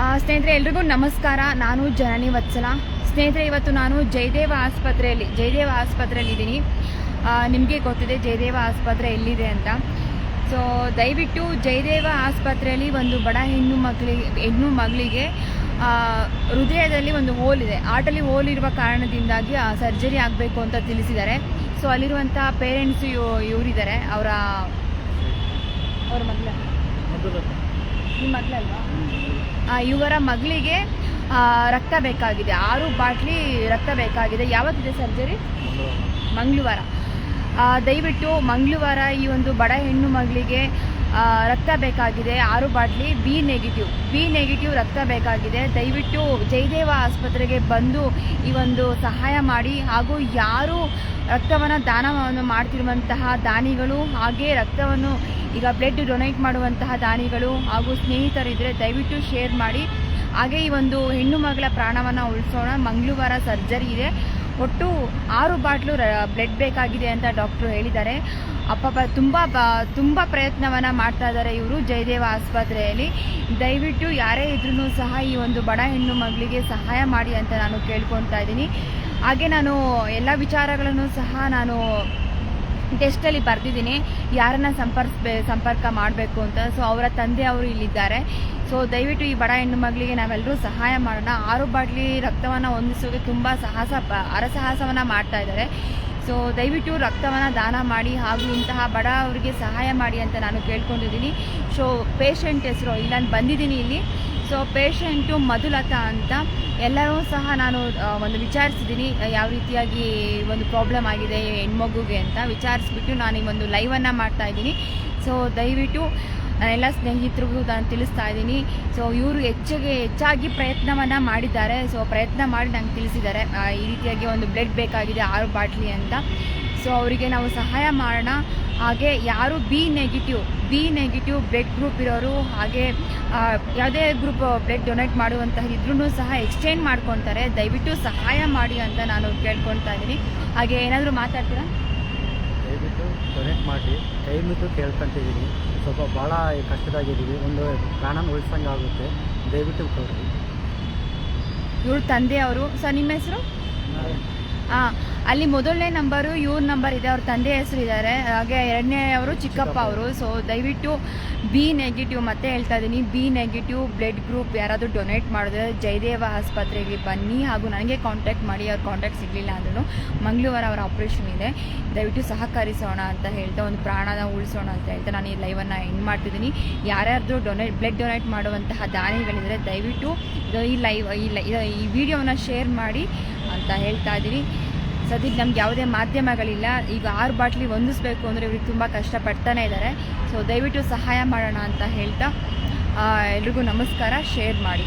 ಆ, ಸ್ನೇಹಿತರೆ ಎಲ್ರಿಗೂ ನಮಸ್ಕಾರ. ನಾನು ಜನನಿ ವತ್ಸಲ. ಸ್ನೇಹಿತರೆ ಇವತ್ತು ನಾನು ಜಯದೇವ ಆಸ್ಪತ್ರೆಯಲ್ಲಿ ಜಯದೇವ ಆಸ್ಪತ್ರೆಯಲ್ಲಿ ಇದ್ದೀನಿ ನಿಮಗೆ ಗೊತ್ತಿದೆ ಜಯದೇವ ಆಸ್ಪತ್ರೆ ಎಲ್ಲಿದೆ ಅಂತ. ಸೊ ದಯವಿಟ್ಟು ಜಯದೇವ ಆಸ್ಪತ್ರೆಯಲ್ಲಿ ಒಂದು ಬಡ ಹೆಣ್ಣು ಮಕ್ಕಳಿಗೆ ಹೆಣ್ಣು ಮಗಳಿಗೆ ಆ, ಹೃದಯದಲ್ಲಿ ಒಂದು ಹೋಲ್ ಇದೆ. ಆಟಲ್ಲಿ ಹೋಲ್ ಇರುವ ಕಾರಣದಿಂದಾಗಿ ಸರ್ಜರಿ ಆಗಬೇಕು ಅಂತ ತಿಳಿಸಿದ್ದಾರೆ. ಸೊ ಅಲ್ಲಿರುವಂಥ ಪೇರೆಂಟ್ಸು ಇವರಿದ್ದಾರೆ. ಅವರ ಅವ್ರ ಮಗಳ. ನಿಮ್ಮ ಮಗಳಲ್ವಾ ಆ, ಇವರ ಮಗಳಿಗೆ ಆ, ರಕ್ತ ಬೇಕಾಗಿದೆ. ಆರು ಬಾಟ್ಲಿ ರಕ್ತ ಬೇಕಾಗಿದೆ. ಯಾವತ್ತಿದೆ ಸರ್ಜರಿ? ಮಂಗಳವಾರ. ಆ, ದಯವಿಟ್ಟು ಮಂಗಳವಾರ ಈ ಒಂದು ಬಡ ಹೆಣ್ಣು ಮಗಳಿಗೆ ರಕ್ತ ಬೇಕಾಗಿದೆ. ಆರು ಬಾಟ್ಲಿ ಬಿ ನೆಗೆಟಿವ್. ಬಿ ನೆಗೆಟಿವ್ ರಕ್ತ ಬೇಕಾಗಿದೆ. ದಯವಿಟ್ಟು ಜಯದೇವ ಆಸ್ಪತ್ರೆಗೆ ಬಂದು ಈ ಒಂದು ಸಹಾಯ ಮಾಡಿ. ಹಾಗೂ ಯಾರು ರಕ್ತವನ್ನು ದಾನವನ್ನು ಮಾಡ್ತಿರುವಂತಹ ದಾನಿಗಳು, ಹಾಗೆ ರಕ್ತವನ್ನು ಈಗ ಬ್ಲಡ್ ಡೊನೇಟ್ ಮಾಡುವಂತಹ ದಾನಿಗಳು ಹಾಗೂ ಸ್ನೇಹಿತರಿದ್ದರೆ ದಯವಿಟ್ಟು ಶೇರ್ ಮಾಡಿ. ಹಾಗೆ ಈ ಒಂದು ಹೆಣ್ಣು ಮಗಳ ಪ್ರಾಣವನ್ನು ಉಳಿಸೋಣ. ಮಂಗಳವಾರ ಸರ್ಜರಿ ಇದೆ. ಒಟ್ಟು ಆರು ಬಾಟ್ಲು ಬ್ಲಡ್ ಬೇಕಾಗಿದೆ ಅಂತ ಡಾಕ್ಟ್ರು ಹೇಳಿದ್ದಾರೆ. ಅಪ್ಪಪ್ಪ ತುಂಬ ಬ ತುಂಬ ಪ್ರಯತ್ನವನ್ನು ಮಾಡ್ತಾ ಇದ್ದಾರೆ ಇವರು ಜಯದೇವ ಆಸ್ಪತ್ರೆಯಲ್ಲಿ. ದಯವಿಟ್ಟು ಯಾರೇ ಇದ್ರೂ ಸಹ ಈ ಒಂದು ಬಡ ಹೆಣ್ಣು ಮಗಳಿಗೆ ಸಹಾಯ ಮಾಡಿ ಅಂತ ನಾನು ಕೇಳ್ಕೊತಾ ಇದ್ದೀನಿ. ಹಾಗೆ ನಾನು ಎಲ್ಲ ವಿಚಾರಗಳನ್ನು ಸಹ ನಾನು ಟೆಸ್ಟಲ್ಲಿ ಬರೆದಿದ್ದೀನಿ. ಯಾರನ್ನ ಸಂಪರ್ಸ್ಬೇ ಸಂಪರ್ಕ ಮಾಡಬೇಕು ಅಂತ. ಸೊ ಅವರ ತಂದೆ ಅವರು ಇಲ್ಲಿದ್ದಾರೆ. ಸೊ ದಯವಿಟ್ಟು ಈ ಬಡ ಹೆಣ್ಣು ಮಗಳಿಗೆ ನಾವೆಲ್ಲರೂ ಸಹಾಯ ಮಾಡೋಣ. ಆರು ಬಾಟ್ಲಿ ರಕ್ತವನ್ನು ಹೊಂದಿಸೋಕೆ ತುಂಬ ಸಾಹಸ ಅರಸಾಹಸವನ್ನು ಮಾಡ್ತಾ ಇದ್ದಾರೆ. ಸೊ ದಯವಿಟ್ಟು ರಕ್ತವನ್ನು ದಾನ ಮಾಡಿ ಹಾಗೂ ಇಂತಹ ಬಡ ಅವರಿಗೆ ಸಹಾಯ ಮಾಡಿ ಅಂತ ನಾನು ಕೇಳ್ಕೊಂಡಿದ್ದೀನಿ. ಸೊ ಪೇಷಂಟ್ ಹೆಸರು, ಇಲ್ಲಿ, ನಾನು ಬಂದಿದ್ದೀನಿ ಇಲ್ಲಿ. ಸೊ ಪೇಷಂಟು ಮಧುಲತಾ ಅಂತ. ಎಲ್ಲರೂ ಸಹ ನಾನು ಒಂದು ವಿಚಾರಿಸಿದ್ದೀನಿ. ಯಾವ ರೀತಿಯಾಗಿ ಒಂದು ಪ್ರಾಬ್ಲಮ್ ಆಗಿದೆ, ಹೆಣ್ಮಗುಗೆ ಅಂತ ವಿಚಾರಿಸ್ಬಿಟ್ಟು ನಾನು ಈ ಒಂದು ಲೈವನ್ನು ಮಾಡ್ತಾ ಇದ್ದೀನಿ. ಸೊ ದಯವಿಟ್ಟು ನಾನೆಲ್ಲ ಸ್ನೇಹಿತರಿಗೂ ನಾನು ತಿಳಿಸ್ತಾ ಇದ್ದೀನಿ. ಸೊ ಇವರು ಹೆಚ್ಚಿಗೆ, ಹೆಚ್ಚಾಗಿ ಪ್ರಯತ್ನವನ್ನು ಮಾಡಿದ್ದಾರೆ. ಸೊ ಪ್ರಯತ್ನ ಮಾಡಿ ನಂಗೆ ತಿಳಿಸಿದ್ದಾರೆ. ಈ ರೀತಿಯಾಗಿ ಒಂದು ಬ್ಲಡ್ ಬೇಕಾಗಿದೆ, ಆರು ಬಾಟ್ಲಿ ಅಂತ. ಸೊ ಅವರಿಗೆ ನಾವು ಸಹಾಯ ಮಾಡೋಣ. ಹಾಗೆ ಯಾರು B negative B negative blood group ಇರೋರು, ಹಾಗೆ ಯಾವುದೇ ಗ್ರೂಪ್ ಬ್ಲಡ್ ಡೊನೇಟ್ ಮಾಡುವಂತಹ ಇದ್ರೂ ಸಹ ಎಕ್ಸ್ಚೇಂಜ್ ಮಾಡ್ಕೊತಾರೆ. ದಯವಿಟ್ಟು ಸಹಾಯ ಮಾಡಿ ಅಂತ ನಾನು ಕೇಳ್ಕೊತಾ ಇದ್ದೀನಿ. ಹಾಗೆ ಏನಾದರೂ ಮಾತಾಡ್ತೀರಾ? ದಯವಿಟ್ಟು ಡೊನೇಟ್ ಮಾಡಿ ಕೈ ಮುಗಿದು ಕೇಳ್ಕೊಂತಿದ್ದೀನಿ. ಸ್ವಲ್ಪ ಭಾಳ ಕಷ್ಟದಾಗಿದ್ದೀವಿ. ಒಂದು ಪ್ರಾಣನ ಉಳಿಸಂಗೆ ಆಗುತ್ತೆ. ದಯವಿಟ್ಟು ಕೊಡ್ರಿ ಇವ್ರ ತಂದೆಯವರು. ಸರ್ ನಿಮ್ಮ ಹೆಸರು? ಹಾಂ ಅಲ್ಲಿ ಮೊದಲನೇ ನಂಬರು ಇವ್ರ ನಂಬರ್ ಇದೆ ಅವ್ರ ತಂದೆ ಹೆಸರು ಇದ್ದಾರೆ ಹಾಗೆ ಎರಡನೇ ಅವರು ಚಿಕ್ಕಪ್ಪ ಅವರು. ಸೊ ದಯವಿಟ್ಟು ಬಿ ನೆಗೆಟಿವ್ ಮತ್ತೆ ಹೇಳ್ತಾ ಇದ್ದೀನಿ ಬಿ ನೆಗೆಟಿವ್ ಬ್ಲಡ್ ಗ್ರೂಪ್ ಯಾರಾದರೂ ಡೊನೇಟ್ ಮಾಡಿದ್ರೆ ಜಯದೇವ ಆಸ್ಪತ್ರೆಗೆ ಬನ್ನಿ ಹಾಗೂ ನನಗೆ ಕಾಂಟ್ಯಾಕ್ಟ್ ಮಾಡಿ ಅವ್ರ ಕಾಂಟ್ಯಾಕ್ಟ್ ಸಿಗಲಿಲ್ಲ ಅಂದ್ರೂ ಮಂಗಳವಾರ ಅವರ ಆಪ್ರೇಷನ್ ಇದೆ. ದಯವಿಟ್ಟು ಸಹಕರಿಸೋಣ ಅಂತ ಹೇಳ್ತಾ ಒಂದು ಪ್ರಾಣನ ಉಳಿಸೋಣ ಅಂತ ಹೇಳ್ತಾ ನಾನು ಈ ಲೈವನ್ನು ಎಂಡ್ ಮಾಡ್ತಿದ್ದೀನಿ. ಯಾರ್ಯಾರ್ದು ಡೊನೇಟ್ ಬ್ಲಡ್ ಡೊನೇಟ್ ಮಾಡುವಂತಹ ದಾನಿಗಳಿದ್ರೆ ದಯವಿಟ್ಟು ಈ ಲೈವ್ ಈ ಲೈ ಈ ವಿಡಿಯೋನ ಶೇರ್ ಮಾಡಿ ಅಂತ ಹೇಳ್ತಾ ಇದ್ದೀವಿ. ಸದ್ಯಕ್ಕೆ ನಮ್ಗೆ ಯಾವುದೇ ಮಾಧ್ಯಮಗಳಿಲ್ಲ. ಈಗ ಆರು ಬಾಟ್ಲಿ ಹೊಂದಿಸ್ಬೇಕು ಅಂದರೆ ಇವ್ರಿಗೆ ತುಂಬ ಕಷ್ಟಪಡ್ತಾನೆ ಇದ್ದಾರೆ ಸೊ ದಯವಿಟ್ಟು ಸಹಾಯ ಮಾಡೋಣ ಅಂತ ಹೇಳ್ತಾ ಎಲ್ರಿಗೂ ನಮಸ್ಕಾರ. ಶೇರ್ ಮಾಡಿ.